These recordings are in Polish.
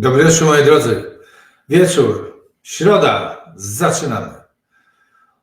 Dobry wieczór, moi drodzy. Wieczór, środa, zaczynamy.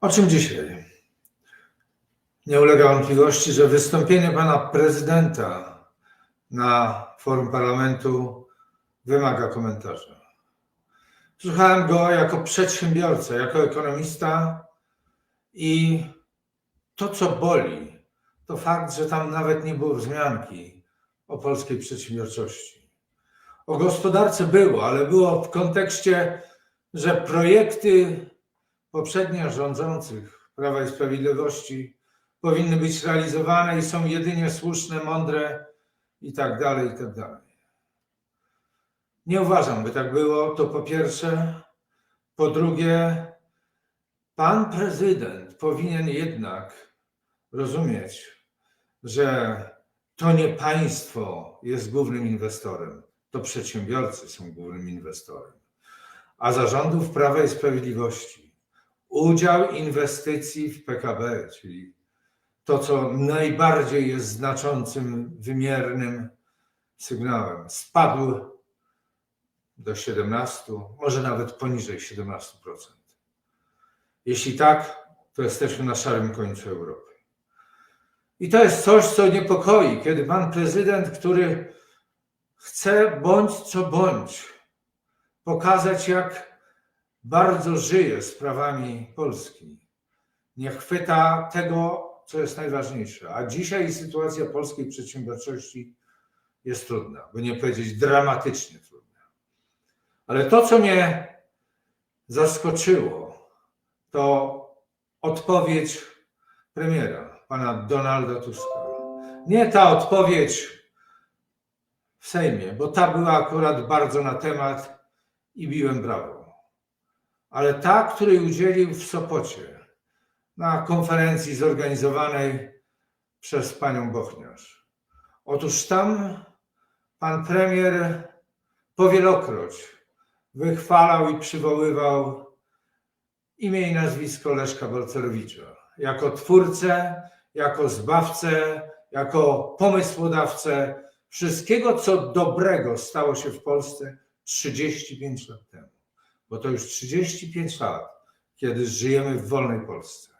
O czym dzisiaj? Nie ulega wątpliwości, że wystąpienie pana prezydenta na forum parlamentu wymaga komentarza. Słuchałem go jako przedsiębiorca, jako ekonomista i to, co boli, to fakt, że tam nawet nie było wzmianki o polskiej przedsiębiorczości. O gospodarce było, ale było w kontekście, że projekty poprzednio rządzących Prawa i Sprawiedliwości powinny być realizowane i są jedynie słuszne, mądre i tak dalej, i tak dalej. Nie uważam, by tak było, to po pierwsze. Po drugie, pan prezydent powinien jednak rozumieć, że to nie państwo jest głównym inwestorem, to przedsiębiorcy są głównym inwestorem. A zarządów Prawa i Sprawiedliwości udział inwestycji w PKB, czyli to, co najbardziej jest znaczącym, wymiernym sygnałem, spadł do 17, może nawet poniżej 17%. Jeśli tak, to jesteśmy na szarym końcu Europy. I to jest coś, co niepokoi, kiedy pan prezydent, który chce bądź co bądź pokazać, jak bardzo żyje sprawami Polski, nie chwyta tego, co jest najważniejsze. A dzisiaj sytuacja polskiej przedsiębiorczości jest trudna, by nie powiedzieć dramatycznie trudna. Ale to, co mnie zaskoczyło, to odpowiedź premiera, pana Donalda Tuska. Nie ta odpowiedź w Sejmie, bo ta była akurat bardzo na temat i biłem brawo. Ale ta, której udzielił w Sopocie na konferencji zorganizowanej przez panią Bochniarz. Otóż tam pan premier powielokroć wychwalał i przywoływał imię i nazwisko Leszka Balcerowicza jako twórcę, jako zbawcę, jako pomysłodawcę wszystkiego, co dobrego stało się w Polsce 35 lat temu. Bo to już 35 lat, kiedy żyjemy w wolnej Polsce.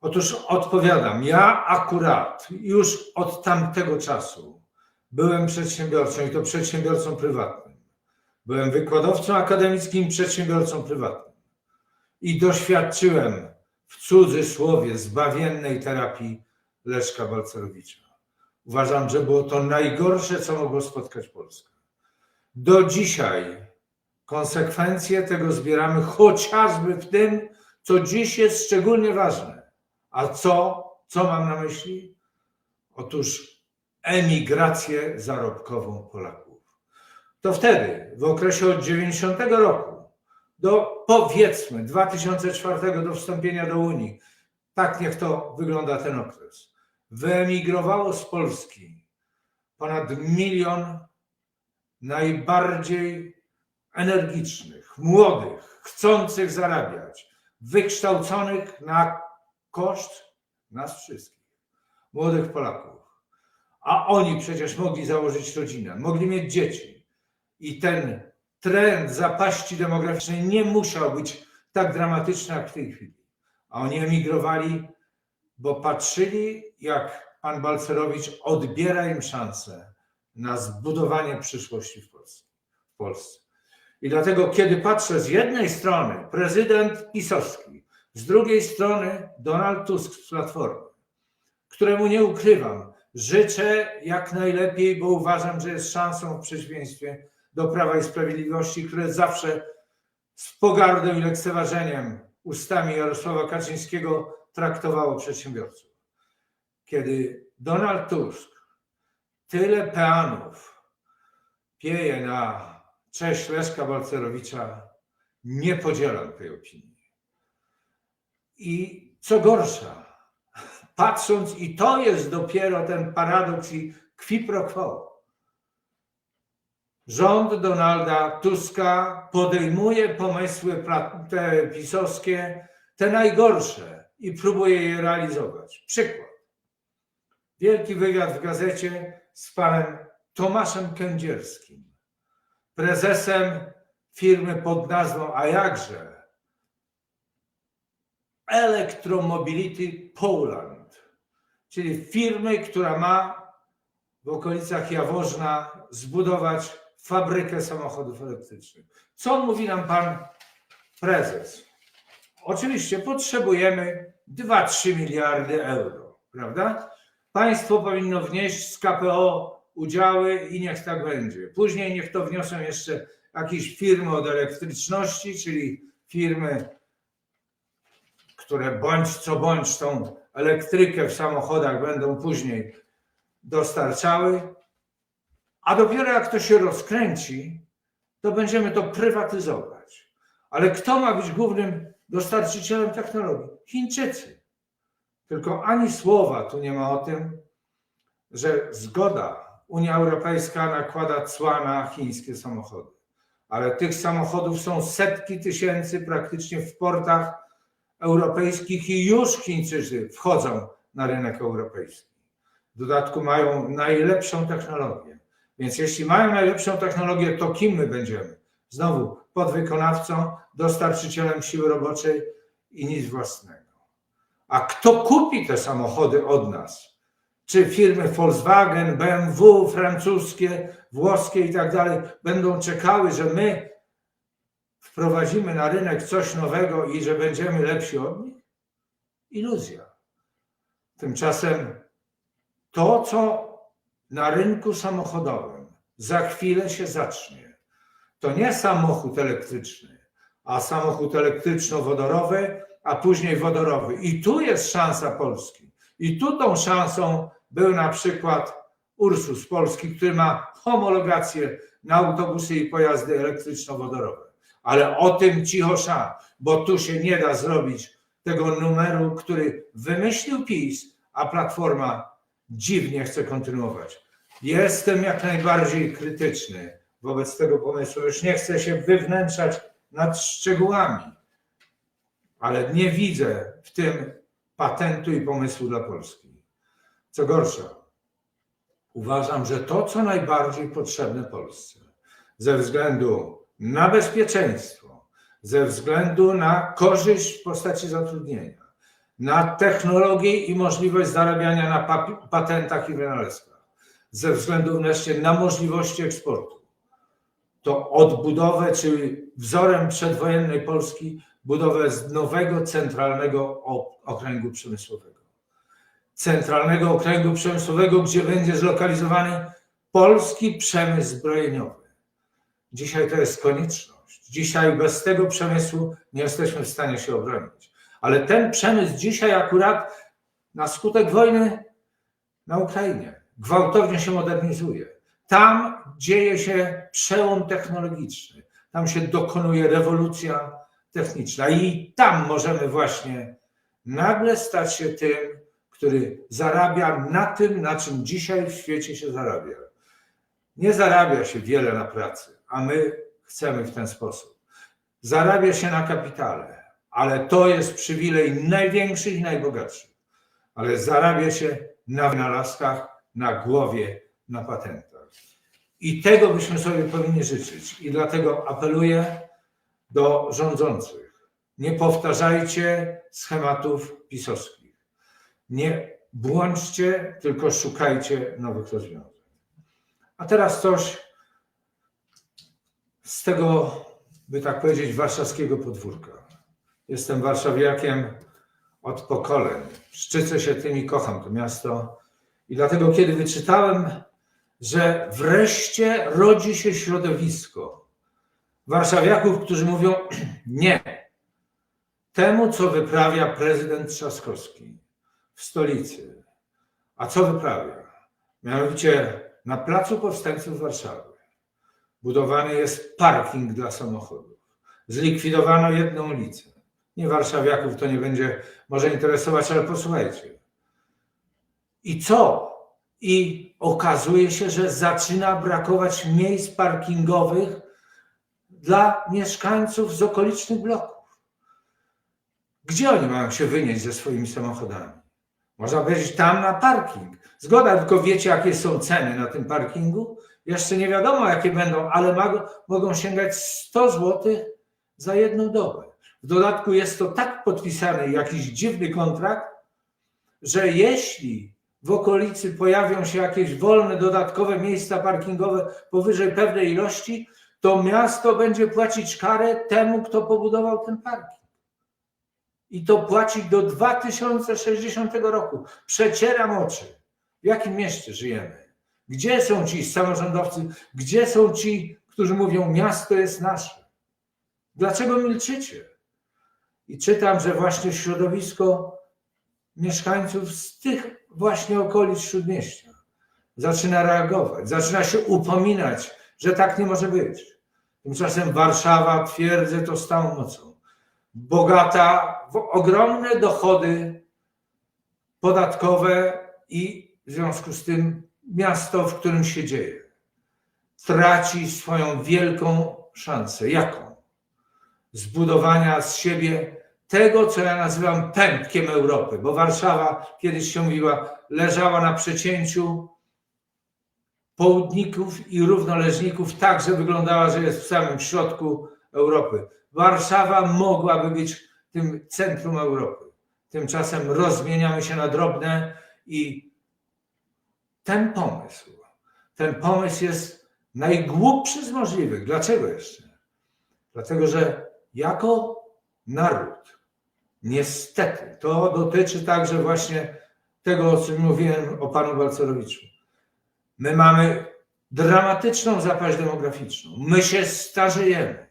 Otóż odpowiadam, ja akurat już od tamtego czasu byłem przedsiębiorcą i to przedsiębiorcą prywatnym. Byłem wykładowcą akademickim, przedsiębiorcą prywatnym i doświadczyłem w cudzysłowie zbawiennej terapii Leszka Balcerowicza. Uważam, że było to najgorsze, co mogło spotkać Polskę. Do dzisiaj konsekwencje tego zbieramy chociażby w tym, co dziś jest szczególnie ważne. A co, co mam na myśli? Otóż emigrację zarobkową Polaków. To wtedy, w okresie od 90 roku do powiedzmy 2004 do wstąpienia do Unii, tak niech to wygląda ten okres, wyemigrowało z Polski ponad milion najbardziej energicznych, młodych, chcących zarabiać, wykształconych na koszt nas wszystkich, młodych Polaków. A oni przecież mogli założyć rodzinę, mogli mieć dzieci. I ten trend zapaści demograficznej nie musiał być tak dramatyczny jak w tej chwili. A oni emigrowali, bo patrzyli, jak pan Balcerowicz odbiera im szansę na zbudowanie przyszłości w Polsce. W Polsce. I dlatego, kiedy patrzę z jednej strony prezydent Pisowski, z drugiej strony Donald Tusk z Platformy, któremu nie ukrywam, życzę jak najlepiej, bo uważam, że jest szansą w przeciwieństwie do Prawa i Sprawiedliwości, które zawsze z pogardą i lekceważeniem ustami Jarosława Kaczyńskiego traktowało przedsiębiorców. Kiedy Donald Tusk tyle peanów pieje na cześć Leszka Balcerowicza, nie podzielam tej opinii. I co gorsza, patrząc, i to jest dopiero ten paradoks i qui pro quo. Rząd Donalda Tuska podejmuje pomysły te pisowskie, te najgorsze, i próbuje je realizować. Przykład. Wielki wywiad w gazecie z panem Tomaszem Kędzierskim. prezesem firmy pod nazwą, a jakże, Electromobility Poland, czyli firmy, która ma w okolicach Jaworzna zbudować fabrykę samochodów elektrycznych. Co mówi nam pan prezes? Oczywiście potrzebujemy 2-3 miliardy euro, prawda? Państwo powinno wnieść z KPO udziały i niech tak będzie. Później niech to wniosą jeszcze jakieś firmy od elektryczności, czyli firmy, które bądź co bądź tą elektrykę w samochodach będą później dostarczały, a dopiero jak to się rozkręci, to będziemy to prywatyzować. Ale kto ma być głównym dostarczycielem technologii? Chińczycy. Tylko ani słowa tu nie ma o tym, że zgoda Unia Europejska nakłada cła na chińskie samochody. Ale tych samochodów są setki tysięcy praktycznie w portach europejskich i już Chińczycy wchodzą na rynek europejski. W dodatku mają najlepszą technologię. Więc jeśli mają najlepszą technologię, to kim my będziemy? Znowu podwykonawcą, dostarczycielem siły roboczej i nic własnego. A kto kupi te samochody od nas? Czy firmy Volkswagen, BMW, francuskie, włoskie i tak dalej będą czekały, że my wprowadzimy na rynek coś nowego i że będziemy lepsi od nich? Iluzja. Tymczasem to, co na rynku samochodowym za chwilę się zacznie, to nie samochód elektryczny, a samochód elektryczno-wodorowy, a później wodorowy. I tu jest szansa Polski. I tu tą szansą był na przykład Ursus Polski, który ma homologację na autobusy i pojazdy elektryczno-wodorowe. Ale o tym cicho sza, bo tu się nie da zrobić tego numeru, który wymyślił PiS, a Platforma dziwnie chce kontynuować. Jestem jak najbardziej krytyczny wobec tego pomysłu. Już nie chcę się wywnętrzać nad szczegółami, ale nie widzę w tym patentu i pomysłu dla Polski. Co gorsza, uważam, że to, co najbardziej potrzebne Polsce, ze względu na bezpieczeństwo, ze względu na korzyść w postaci zatrudnienia, na technologię i możliwość zarabiania na patentach i wynalazkach, ze względu wreszcie na możliwości eksportu, to odbudowę, czyli wzorem przedwojennej Polski, budowę nowego centralnego okręgu przemysłowego. Centralnego okręgu przemysłowego, gdzie będzie zlokalizowany polski przemysł zbrojeniowy. Dzisiaj to jest konieczność. Dzisiaj bez tego przemysłu nie jesteśmy w stanie się obronić. Ale ten przemysł dzisiaj akurat na skutek wojny na Ukrainie gwałtownie się modernizuje. Tam dzieje się przełom technologiczny, tam się dokonuje rewolucja techniczna i tam możemy właśnie nagle stać się tym, który zarabia na tym, na czym dzisiaj w świecie się zarabia. Nie zarabia się wiele na pracy, a my chcemy w ten sposób. Zarabia się na kapitale, ale to jest przywilej największych i najbogatszych. Ale zarabia się na wynalazkach, na głowie, na patentach. I tego byśmy sobie powinni życzyć. I dlatego apeluję do rządzących. Nie powtarzajcie schematów pisowskich. Nie błądźcie, tylko szukajcie nowych rozwiązań. A teraz coś z tego, by tak powiedzieć, warszawskiego podwórka. Jestem warszawiakiem od pokoleń. Szczycę się tym i kocham to miasto. I dlatego, kiedy wyczytałem, że wreszcie rodzi się środowisko warszawiaków, którzy mówią nie temu, co wyprawia prezydent Trzaskowski w stolicy. A co wyprawia? Mianowicie na Placu Powstańców Warszawy budowany jest parking dla samochodów. Zlikwidowano jedną ulicę. Nie warszawiaków to nie będzie może interesować, ale posłuchajcie. I co? I okazuje się, że zaczyna brakować miejsc parkingowych dla mieszkańców z okolicznych bloków. Gdzie oni mają się wynieść ze swoimi samochodami? Można powiedzieć tam na parking. Zgoda, tylko wiecie, jakie są ceny na tym parkingu? Jeszcze nie wiadomo, jakie będą, ale mogą sięgać 100 zł za jedną dobę. W dodatku jest to tak podpisany jakiś dziwny kontrakt, że jeśli w okolicy pojawią się jakieś wolne, dodatkowe miejsca parkingowe powyżej pewnej ilości, to miasto będzie płacić karę temu, kto pobudował ten parking. I to płaci do 2060 roku. Przecieram oczy. W jakim mieście żyjemy? Gdzie są ci samorządowcy? Gdzie są ci, którzy mówią, miasto jest nasze? Dlaczego milczycie? I czytam, że właśnie środowisko mieszkańców z tych właśnie okolic śródmieścia zaczyna reagować, zaczyna się upominać, że tak nie może być. Tymczasem Warszawa, twierdzę to z całą mocą, bogata w ogromne dochody podatkowe i w związku z tym miasto, w którym się dzieje, traci swoją wielką szansę. Jaką? Zbudowania z siebie tego, co ja nazywam pępkiem Europy, bo Warszawa, kiedyś się mówiła, leżała na przecięciu południków i równoleżników, tak, że wyglądała, że jest w samym środku Europy. Warszawa mogłaby być tym centrum Europy. Tymczasem rozmieniamy się na drobne i ten pomysł, ten pomysł jest najgłupszy z możliwych. Dlaczego jeszcze? Dlatego, że jako naród, niestety, to dotyczy także właśnie tego, o czym mówiłem o panu Balcerowiczu. My mamy dramatyczną zapaść demograficzną. My się starzejemy.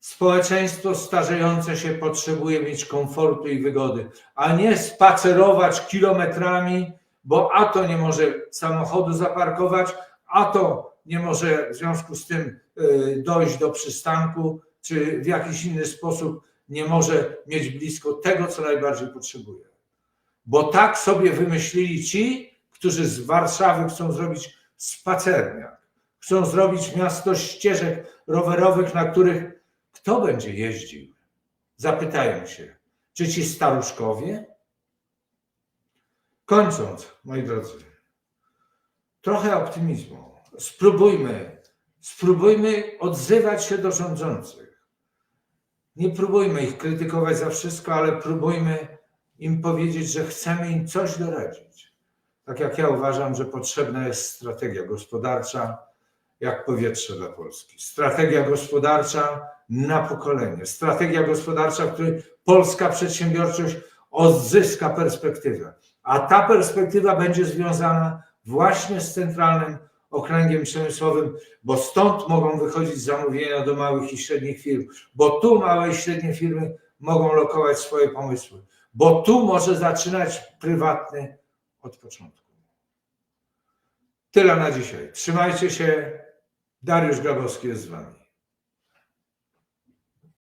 Społeczeństwo starzejące się potrzebuje mieć komfortu i wygody, a nie spacerować kilometrami, bo a to nie może samochodu zaparkować, a to nie może w związku z tym y, dojść do przystanku, czy w jakiś inny sposób nie może mieć blisko tego, co najbardziej potrzebuje. Bo tak sobie wymyślili ci, którzy z Warszawy chcą zrobić spacerniak, chcą zrobić miasto ścieżek rowerowych, na których kto będzie jeździł? Zapytają się, czy ci staruszkowie? Kończąc, moi drodzy, trochę optymizmu. Spróbujmy, spróbujmy odzywać się do rządzących. Nie próbujmy ich krytykować za wszystko, ale próbujmy im powiedzieć, że chcemy im coś doradzić. Tak jak ja uważam, że potrzebna jest strategia gospodarcza, jak powietrze dla Polski. Strategia gospodarcza na pokolenie. Strategia gospodarcza, w której polska przedsiębiorczość odzyska perspektywę. A ta perspektywa będzie związana właśnie z centralnym okręgiem przemysłowym, bo stąd mogą wychodzić zamówienia do małych i średnich firm, bo tu małe i średnie firmy mogą lokować swoje pomysły, bo tu może zaczynać prywatny od początku. Tyle na dzisiaj. Trzymajcie się. Dariusz Grabowski jest z Wami.